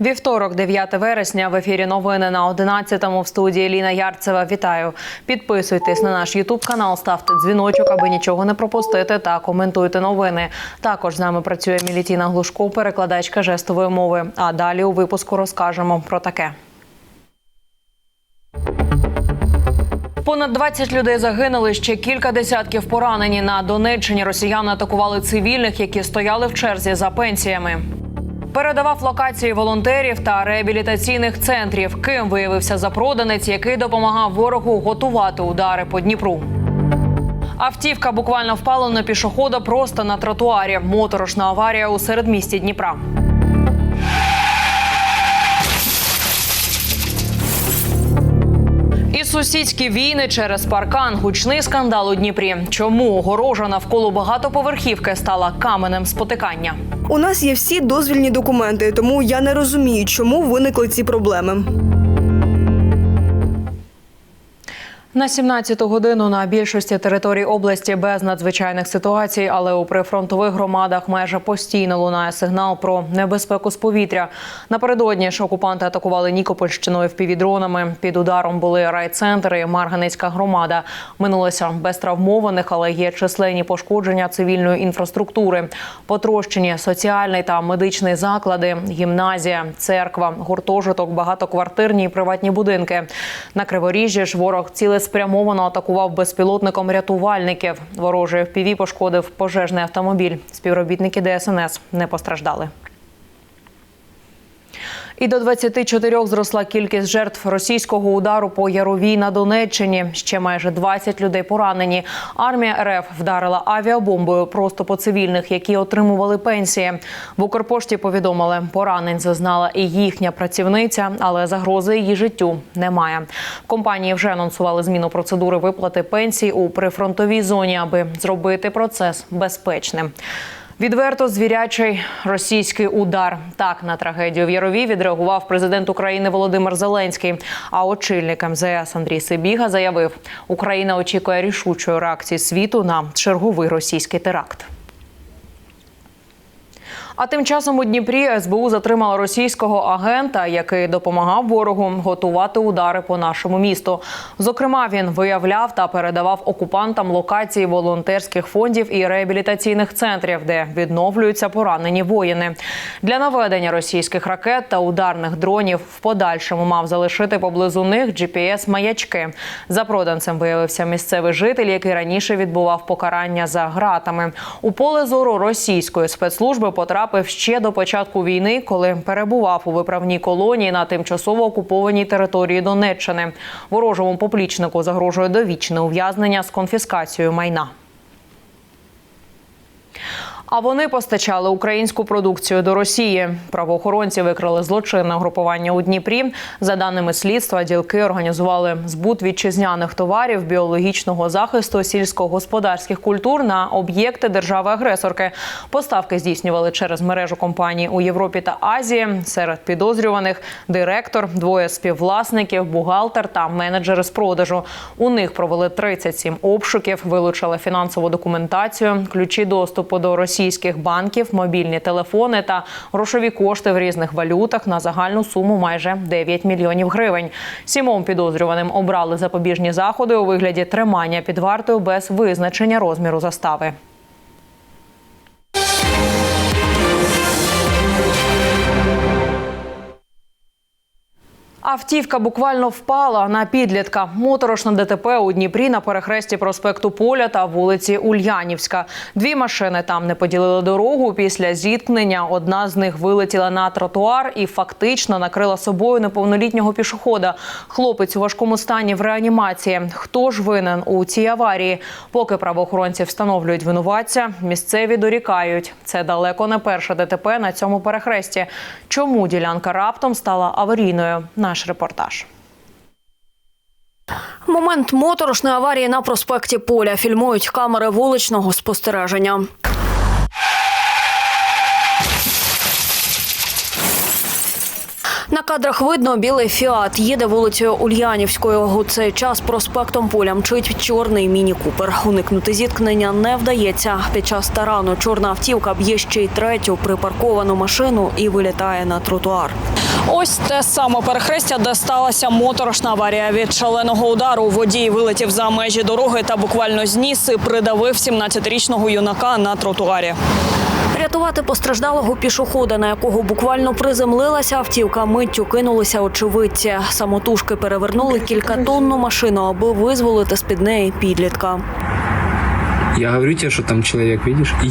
Вівторок, 9 вересня, в ефірі новини на 11-му в студії Ліна Ярцева. Вітаю! Підписуйтесь на наш Ютуб канал, ставте дзвіночок, аби нічого не пропустити, та коментуйте новини. Також з нами працює Мілітіна Глушко, перекладачка жестової мови. А далі у випуску розкажемо про таке. Понад 20 людей загинули, ще кілька десятків поранені. На Донеччині росіяни атакували цивільних, які стояли в черзі за пенсіями. Передавав локації волонтерів та реабілітаційних центрів. Ким виявився запроданець, який допомагав ворогу готувати удари по Дніпру. Автівка буквально впала на пішохода просто на тротуарі. Моторошна аварія у середмісті Дніпра. Сусідські війни через паркан, гучний скандал у Дніпрі. Чому огорожа навколо багатоповерхівки стала каменем спотикання? У нас є всі дозвільні документи, тому я не розумію, чому виникли ці проблеми. На 17-ту годину на більшості територій області без надзвичайних ситуацій, але у прифронтових громадах майже постійно лунає сигнал про небезпеку з повітря. Напередодні ж окупанти атакували Нікопольщиною впівдронами. Під ударом були райцентри, і Марганецька громада. Минулося без травмованих, але є численні пошкодження цивільної інфраструктури. Потрощені соціальний та медичний заклади, гімназія, церква, гуртожиток, багатоквартирні і приватні будинки. На Криворіжжі ж ворог цілеспрямовано атакував безпілотником рятувальників. Ворожий впіві пошкодив пожежний автомобіль. Співробітники ДСНС не постраждали. І до 24 зросла кількість жертв російського удару по Яровій на Донеччині. Ще майже 20 людей поранені. Армія РФ вдарила авіабомбою просто по цивільних, які отримували пенсії. В Укрпошті повідомили, поранень зазнала і їхня працівниця, але загрози її життю немає. Компанії вже анонсували зміну процедури виплати пенсій у прифронтовій зоні, аби зробити процес безпечним. Відверто звірячий російський удар. Так на трагедію в Ярові відреагував президент України Володимир Зеленський. А очільник МЗС Андрій Сибіга заявив, Україна очікує рішучої реакції світу на черговий російський теракт. А тим часом у Дніпрі СБУ затримала російського агента, який допомагав ворогу готувати удари по нашому місту. Зокрема, він виявляв та передавав окупантам локації волонтерських фондів і реабілітаційних центрів, де відновлюються поранені воїни. Для наведення російських ракет та ударних дронів в подальшому мав залишити поблизу них gps маячки. Запроданцем виявився місцевий житель, який раніше відбував покарання за гратами. У поле зору російської спецслужби потрапив ще до початку війни, коли перебував у виправній колонії на тимчасово окупованій території Донеччини. Ворожому поплічнику загрожує довічне ув'язнення з конфіскацією майна. А вони постачали українську продукцію до Росії. Правоохоронці викрили злочинне групування у Дніпрі. За даними слідства, ділки організували збут вітчизняних товарів біологічного захисту сільськогосподарських культур на об'єкти держави-агресорки. Поставки здійснювали через мережу компаній у Європі та Азії. Серед підозрюваних директор, двоє співвласників, бухгалтер та менеджери з продажу. У них провели 37 обшуків, вилучили фінансову документацію, ключі доступу до російських банків, мобільні телефони та грошові кошти в різних валютах на загальну суму майже 9 мільйонів гривень. Сімом підозрюваним обрали запобіжні заходи у вигляді тримання під вартою без визначення розміру застави. Автівка буквально впала на підлітка. Моторошна ДТП у Дніпрі на перехресті проспекту Поля та вулиці Ульянівська. Дві машини там не поділили дорогу. Після зіткнення одна з них вилетіла на тротуар і фактично накрила собою неповнолітнього пішохода. Хлопець у важкому стані в реанімації. Хто ж винен у цій аварії? Поки правоохоронці встановлюють винуватця, місцеві дорікають. Це далеко не перше ДТП на цьому перехресті. Чому ділянка раптом стала аварійною? Наш репортаж. Момент моторошної аварії на проспекті Поля фільмують камери вуличного спостереження. Кадрах видно білий фіат їде вулицею Ульянівською. У цей час проспектом поля мчить чорний міні-купер. Уникнути зіткнення не вдається. Під час тарану чорна автівка б'є ще й третю припарковану машину і вилітає на тротуар. Ось те саме перехрестя, де сталася моторошна аварія. Від шаленого удару водій вилетів за межі дороги та буквально зніс і придавив 17-річного юнака на тротуарі. Рятувати постраждалого пішохода, на якого буквально приземлилася автівка, миттю кинулися очевидці. Самотужки перевернули кількатонну машину, аби визволити з-під неї підлітка. Я говорю тебе, що там чоловік, видишь? И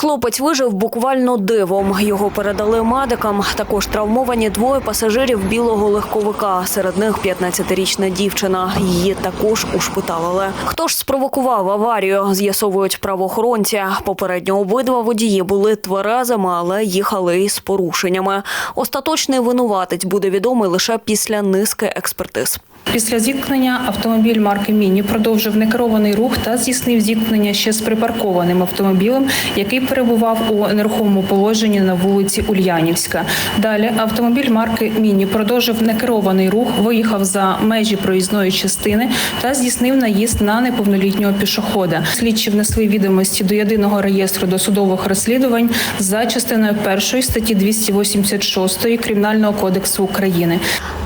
Хлопець вижив буквально дивом. Його передали медикам. Також травмовані двоє пасажирів білого легковика. Серед них 15-річна дівчина. Її також ушпиталили. Хто ж спровокував аварію? З'ясовують правоохоронці. Попередньо обидва водії були тверезими, але їхали із порушеннями. Остаточний винуватець буде відомий лише після низки експертиз. Після зіткнення автомобіль марки Міні продовжив некерований рух та здійснив зіткнення ще з припаркованим автомобілем, який перебував у нерухомому положенні на вулиці Ульянівська. Далі автомобіль марки Міні продовжив некерований рух, виїхав за межі проїзної частини та здійснив наїзд на неповнолітнього пішохода. Слідчі внесли відомості до єдиного реєстру досудових розслідувань за частиною першої статті 286 Кримінального кодексу України.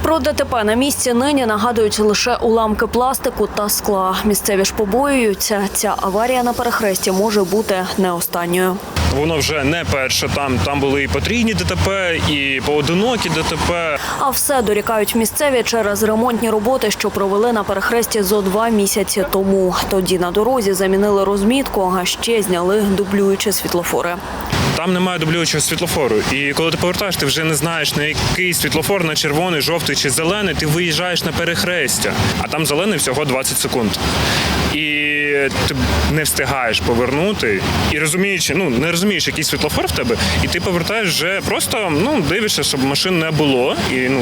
Про ДТП на місці нині нагадують лише уламки пластику та скла. Місцеві ж побоюються, ця аварія на перехресті може бути не останньою. Воно вже не перше. Там там були і потрійні ДТП, і поодинокі ДТП. А все дорікають місцеві через ремонтні роботи, що провели на перехресті зо два місяці тому. Тоді на дорозі замінили розмітку, а ще зняли дублюючі світлофори. Там немає дублюючого світлофору. І коли ти повертаєш, ти вже не знаєш на який світлофор, на червоний, жовтий чи зелений. Ти виїжджаєш на перехрестя, а там зелений всього 20 секунд. І ти не встигаєш повернути. І розуміючи, ну не розумієш, який світлофор в тебе, і ти повертаєш вже просто ну дивишся, щоб машин не було, і ну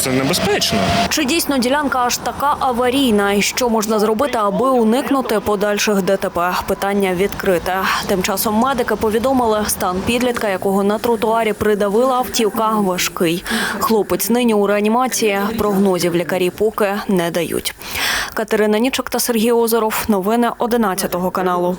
це небезпечно. Чи дійсно ділянка аж така аварійна? І що можна зробити, аби уникнути подальших ДТП? Питання відкрите. Тим часом медики повідомили, стан підлітка, якого на тротуарі придавила автівка, важкий. Хлопець нині у реанімації. Прогнозів лікарі поки не дають. Катерина Нічок та Сергій Озеров. Новини 11 каналу.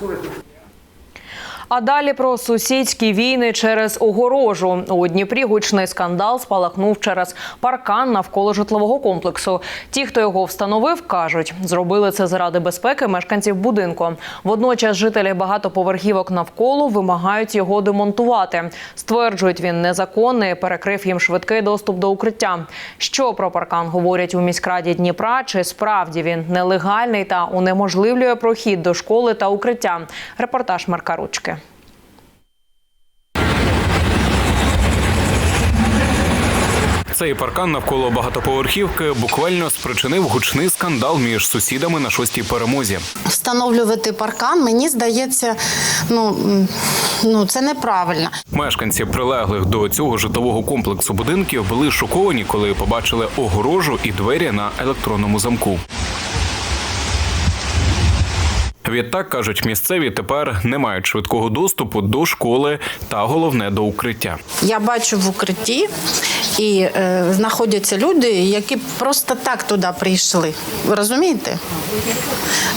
А далі про сусідські війни через огорожу у Дніпрі гучний скандал спалахнув через паркан навколо житлового комплексу. Ті, хто його встановив, кажуть, зробили це заради безпеки мешканців будинку. Водночас жителі багатоповерхівок навколо вимагають його демонтувати. Стверджують, він незаконний, перекрив їм швидкий доступ до укриття. Що про паркан говорять у міськраді Дніпра? Чи справді він нелегальний та унеможливлює прохід до школи та укриття? Репортаж Марка Ручки. Цей паркан навколо багатоповерхівки буквально спричинив гучний скандал між сусідами на шостій перемозі. Встановлювати паркан, мені здається, ну, ну це неправильно. Мешканці прилеглих до цього житлового комплексу будинків були шоковані, коли побачили огорожу і двері на електронному замку. Відтак кажуть, місцеві тепер не мають швидкого доступу до школи та головне до укриття. Я бачу в укритті і е, знаходяться люди, які просто так туди прийшли. Ви розумієте?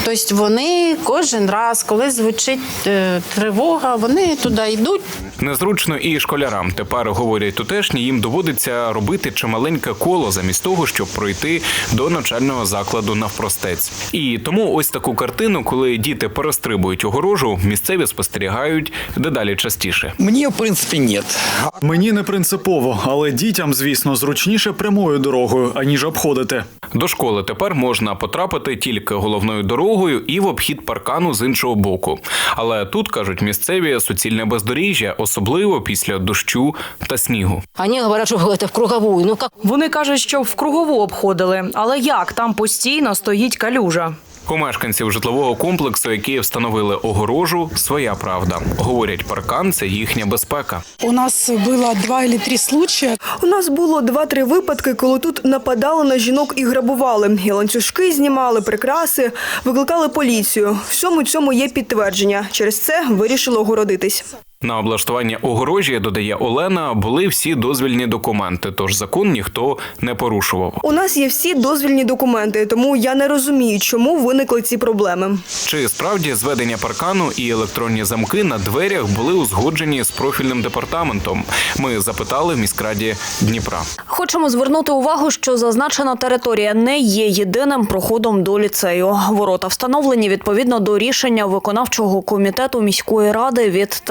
Тобто вони кожен раз, коли звучить е, тривога, вони туди йдуть. Незручно і школярам. Тепер говорять тутешні, їм доводиться робити чималеньке коло замість того, щоб пройти до навчального закладу навпростець. І тому ось таку картину, коли діти перестрибують огорожу, місцеві спостерігають дедалі частіше. Мне, в принципе, нет. Мені не принципово, але дітям, звісно, зручніше прямою дорогою, аніж обходити. До школи тепер можна потрапити тільки головною дорогою і в обхід паркану з іншого боку. Але тут кажуть місцеві суцільне бездоріжжя, особливо після дощу та снігу. Они говорят, что это в круговую. Ну как Вони кажуть, що в кругову обходили, але як там постійно стоїть калюжа. У мешканців житлового комплексу, які встановили огорожу, своя правда. Говорять, паркан це їхня безпека. У нас было два или три случая. У нас було два-три випадки, коли тут нападали на жінок і грабували. І ланцюжки знімали, прикраси, викликали поліцію. Всьому цьому є підтвердження. Через це вирішили огородитись. На облаштування огорожі, додає Олена, були всі дозвільні документи, тож закон ніхто не порушував. У нас є всі дозвільні документи, тому я не розумію, чому виникли ці проблеми. Чи справді зведення паркану і електронні замки на дверях були узгоджені з профільним департаментом? Ми запитали в міськраді Дніпра. Хочемо звернути увагу, що зазначена територія не є єдиним проходом до ліцею. Ворота встановлені відповідно до рішення виконавчого комітету міської ради від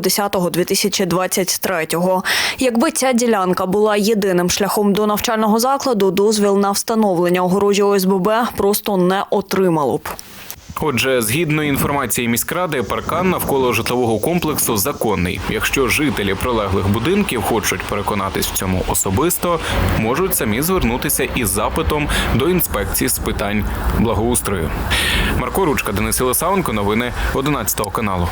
3.10.2023. Якби ця ділянка була єдиним шляхом до навчального закладу, дозвіл на встановлення огорожі ОСББ просто не отримало б. Отже, згідно інформації міськради, паркан навколо житлового комплексу законний. Якщо жителі прилеглих будинків хочуть переконатись в цьому особисто, можуть самі звернутися із запитом до інспекції з питань благоустрою. Марко Ручка, Денис Єлисаенко, новини 11 каналу.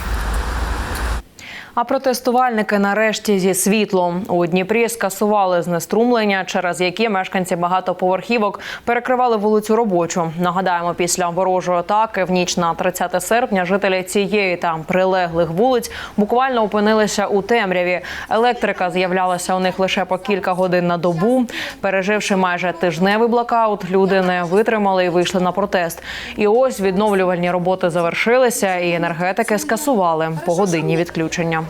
А протестувальники нарешті зі світлом у Дніпрі скасували знеструмлення, через які мешканці багатоповерхівок перекривали вулицю робочу. Нагадаємо, після ворожої атаки в ніч на 30 серпня жителі цієї та прилеглих вулиць буквально опинилися у темряві. Електрика з'являлася у них лише по кілька годин на добу. Переживши майже тижневий блокаут, люди не витримали і вийшли на протест. І ось відновлювальні роботи завершилися, і енергетики скасували погодинні відключення.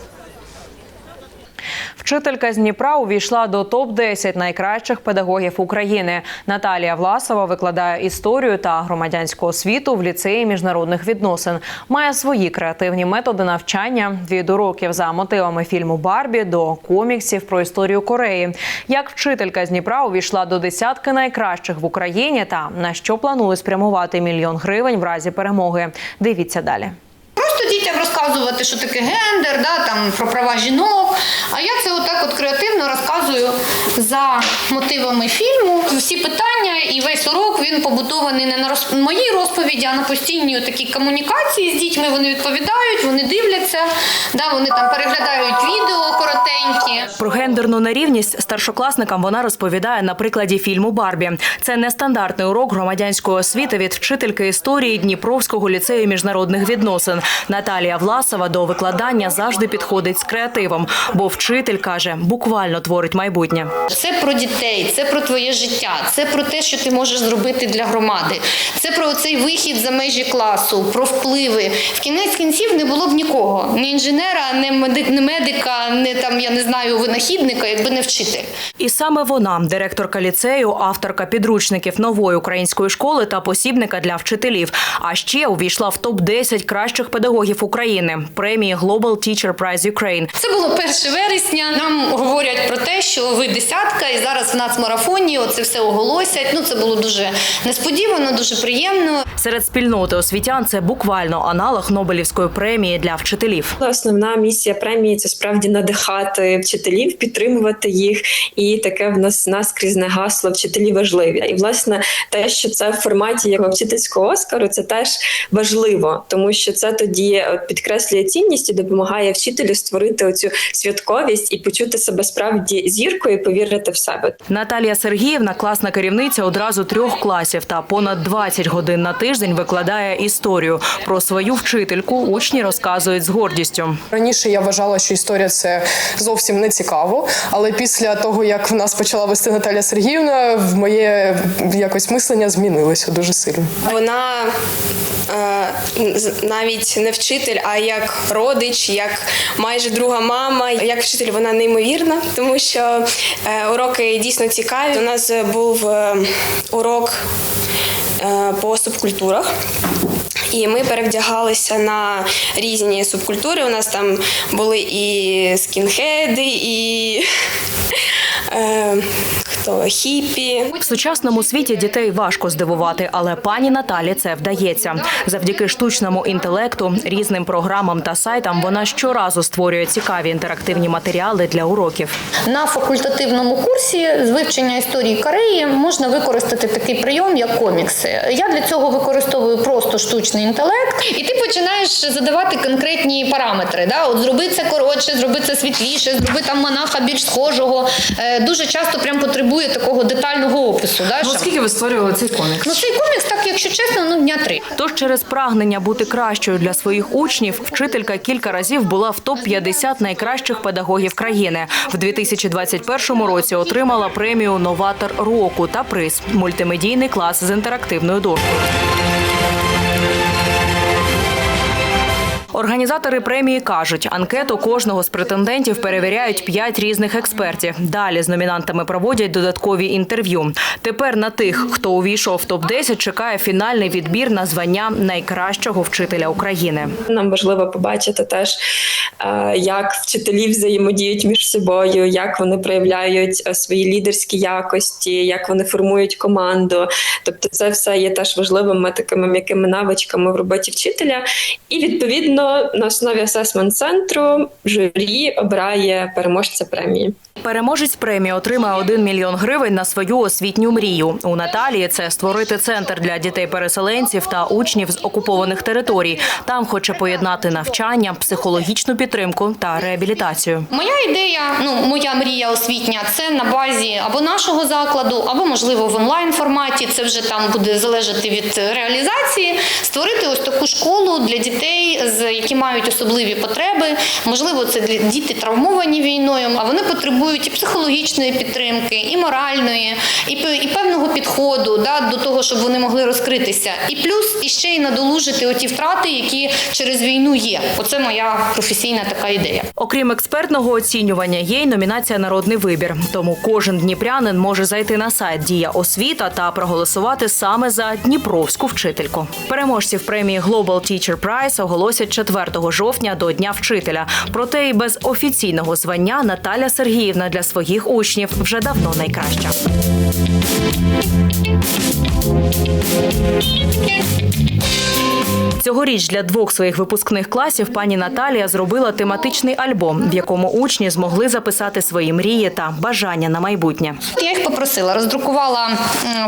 Вчителька з Дніпра увійшла до топ 10 найкращих педагогів України. Наталія Власова викладає історію та громадянську освіту в ліцеї міжнародних відносин. Має свої креативні методи навчання від уроків за мотивами фільму Барбі до коміксів про історію Кореї. Як вчителька з Дніпра увійшла до десятки найкращих в Україні та на що планує спрямувати мільйон гривень в разі перемоги. Дивіться далі. Просто дітям розказувати, що таке гендер, да, там, про права жінок. А я це отак от креативно розказую за мотивами фільму. Всі питання і весь урок він побудований не на роз- моїй розповіді, а на постійній такій комунікації з дітьми. Вони відповідають, вони дивляться, да, вони там переглядають відео коротенькі. Про гендерну нерівність старшокласникам вона розповідає на прикладі фільму Барбі. Це нестандартний урок громадянської освіти від вчительки історії Дніпровського ліцею міжнародних відносин. Наталія Власова до викладання завжди підходить з креативом, бо вчитель каже, буквально творить майбутнє. Це про дітей, це про твоє життя, це про те, що ти можеш зробити для громади. Це про цей вихід за межі класу, про впливи. В кінець кінців не було б нікого: ні інженера, ні меди- ні медика, ні там я не знаю винахідника, якби не вчитель. І саме вона, директорка ліцею, авторка підручників нової української школи та посібника для вчителів. А ще увійшла в топ 10 кращих педагогів України премії Global Teacher Prize Ukraine. Це було 1 вересня. Нам говорять про те, що ви десятка, і зараз в нацмарафоні оце все оголосять. Ну це було дуже несподівано, дуже приємно. Серед спільноти освітян це буквально аналог Нобелівської премії для вчителів. Основна місія премії це справді надихати вчителів, підтримувати їх. І таке в нас наскрізне гасло вчителі важливі. І власне те, що це в форматі як вчительського оскару, це теж важливо, тому що це тоді підкреслює цінність і допомагає вчителю створити оцю святковість і почути себе справді зіркою, і повірити в себе. Наталія Сергіївна, класна керівниця одразу трьох класів та понад 20 годин на тиждень викладає історію. Про свою вчительку учні розказують з гордістю. Раніше я вважала, що історія це зовсім не цікаво, але після того, як в нас почала вести Наталя Сергіївна, в моє якось мислення змінилося дуже сильно. Вона е, з- навіть не вчитель, а як родич, як майже друга мама. Як вчитель вона неймовірна, тому що е, уроки дійсно цікаві. У нас був е, урок е, по субкультурах. І ми перевдягалися на різні субкультури. У нас там були і скінхеди, і хто хіпі. В сучасному світі дітей важко здивувати, але пані Наталі це вдається. Завдяки штучному інтелекту, різним програмам та сайтам вона щоразу створює цікаві інтерактивні матеріали для уроків. На факультативному курсі з вивчення історії Кореї можна використати такий прийом, як комікси. Я для цього використовую просто штучний інтелект, і ти починаєш задавати конкретні параметри. Да? От зроби це коротше, зроби це світліше, зроби там монаха більш схожого. Е, Дуже часто прям потребує потребує такого детального опису. Да, Ну, скільки ви створювали цей комікс? Ну, цей комікс, так якщо чесно, ну дня три. Тож через прагнення бути кращою для своїх учнів, вчителька кілька разів була в топ 50 найкращих педагогів країни. В 2021 році отримала премію Новатор року та приз мультимедійний клас з інтерактивною дошкою. Організатори премії кажуть, анкету кожного з претендентів перевіряють п'ять різних експертів. Далі з номінантами проводять додаткові інтерв'ю. Тепер на тих, хто увійшов в топ 10 чекає фінальний відбір на звання найкращого вчителя України. Нам важливо побачити теж, е, як вчителі взаємодіють між собою, як вони проявляють е, свої лідерські якості, як вони формують команду. Тобто, це все є теж важливими такими м'якими навичками в роботі вчителя. І відповідно на основі асесмент центру журі обирає переможця премії. Переможець премії отримає 1 мільйон гривень на свою освітню мрію. У Наталії це створити центр для дітей-переселенців та учнів з окупованих територій. Там хоче поєднати навчання, психологічну підтримку та реабілітацію. Моя ідея, ну моя мрія освітня, це на базі або нашого закладу, або можливо в онлайн форматі. Це вже там буде залежати від реалізації. Створити ось таку школу для дітей, які мають особливі потреби. Можливо, це діти травмовані війною, а вони потребують і психологічної підтримки, і моральної, і, і певного підходу да, до того, щоб вони могли розкритися. І плюс іще й надолужити оті втрати, які через війну є. Оце моя професійна така ідея. Окрім експертного оцінювання, є й номінація Народний вибір. Тому кожен дніпрянин може зайти на сайт Дія освіта та проголосувати саме за дніпровську вчительку. Переможців премії Global Teacher Prize оголосять 4 жовтня до Дня вчителя. Проте і без офіційного звання Наталя Сергіївна для своїх учнів вже давно найкраща. Цьогоріч для двох своїх випускних класів пані Наталія зробила тематичний альбом, в якому учні змогли записати свої мрії та бажання на майбутнє. Я їх попросила, роздрукувала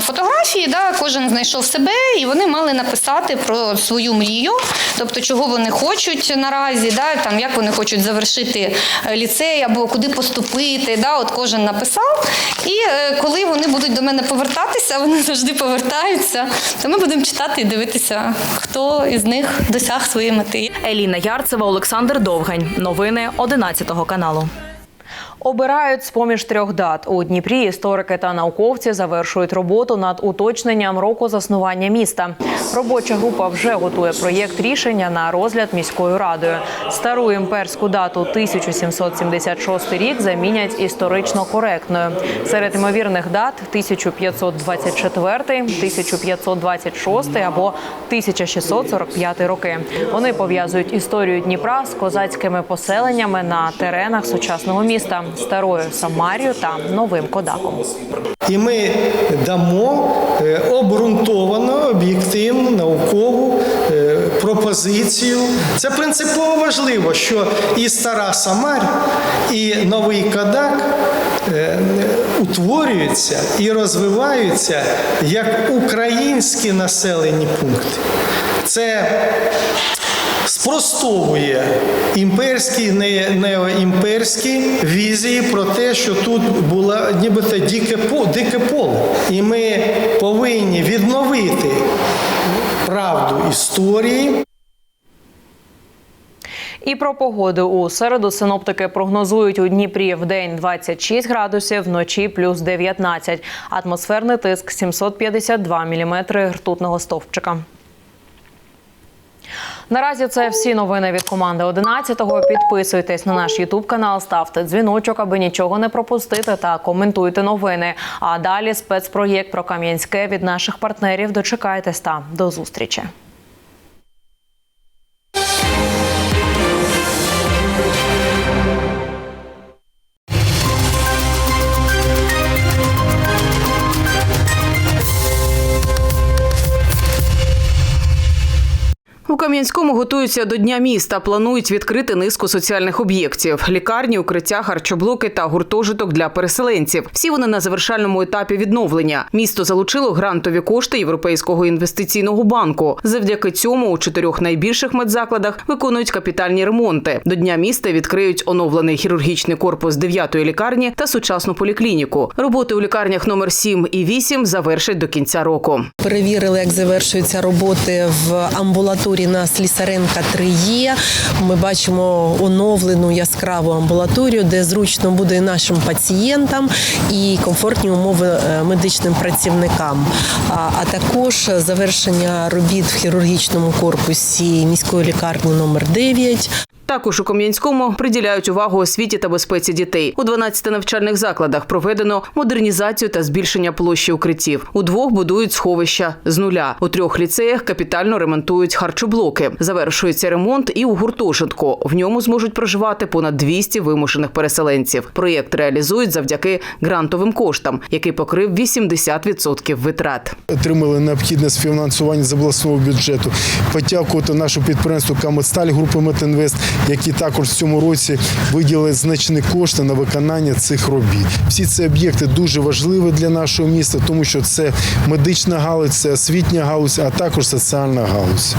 фотографії, да, кожен знайшов себе, і вони мали написати про свою мрію, тобто чого вони хочуть наразі, да, там, як вони хочуть завершити е, ліцей або куди поступити. Да, от кожен написав. І е, коли вони будуть до мене повертатися, вони завжди повертаються, то ми будемо читати і дивитися, хто із них досяг своєї мети. Еліна Ярцева, Олександр Довгань. Новини 11 каналу. Обирають з поміж трьох дат у Дніпрі. Історики та науковці завершують роботу над уточненням року заснування міста. Робоча група вже готує проєкт рішення на розгляд міською радою. Стару імперську дату 1776 рік замінять історично коректною. Серед ймовірних дат 1524, 1526 або 1645 роки. Вони пов'язують історію Дніпра з козацькими поселеннями на теренах сучасного міста, старою Самарію та новим Кодаком. І ми дамо е, обґрунтовану, об'єктивну, наукову е, пропозицію. Це принципово важливо, що і стара Самар, і новий Кадак е, утворюються і розвиваються як українські населені пункти. Це спростовує імперські, не, неоімперські візії про те, що тут була нібито дике, по- дике поле. І ми повинні відновити правду історії. І про погоду у середу синоптики прогнозують у Дніпрі в день 26 градусів, вночі плюс 19. Атмосферний тиск 752 міліметри ртутного стовпчика. Наразі це всі новини від команди 11-го. Підписуйтесь на наш Ютуб канал, ставте дзвіночок, аби нічого не пропустити, та коментуйте новини. А далі спецпроєкт про Кам'янське від наших партнерів. Дочекайтесь та до зустрічі. Кам'янському готуються до Дня міста. Планують відкрити низку соціальних об'єктів: лікарні, укриття, харчоблоки та гуртожиток для переселенців. Всі вони на завершальному етапі відновлення. Місто залучило грантові кошти Європейського інвестиційного банку. Завдяки цьому у чотирьох найбільших медзакладах виконують капітальні ремонти. До Дня міста відкриють оновлений хірургічний корпус 9-ї лікарні та сучасну поліклініку. Роботи у лікарнях номер 7 і 8 завершать до кінця року. Перевірили, як завершуються роботи в амбулаторії на Слісаренка 3Є. Ми бачимо оновлену яскраву амбулаторію, де зручно буде і нашим пацієнтам і комфортні умови е, медичним працівникам. А, а також завершення робіт в хірургічному корпусі міської лікарні номер 9. Також у Кам'янському приділяють увагу освіті та безпеці дітей. У 12 навчальних закладах проведено модернізацію та збільшення площі укриттів. У двох будують сховища з нуля. У трьох ліцеях капітально ремонтують харчоблоки. Завершується ремонт і у гуртожитку. В ньому зможуть проживати понад 200 вимушених переселенців. Проєкт реалізують завдяки грантовим коштам, який покрив 80% витрат. Отримали необхідне співфінансування з обласного бюджету. Подякувати нашому підприємству Камедсталь групи Метинвест, які також в цьому році виділили значні кошти на виконання цих робіт. Всі ці об'єкти дуже важливі для нашого міста, тому що це медична галузь, це освітня галузь, а також соціальна галузь.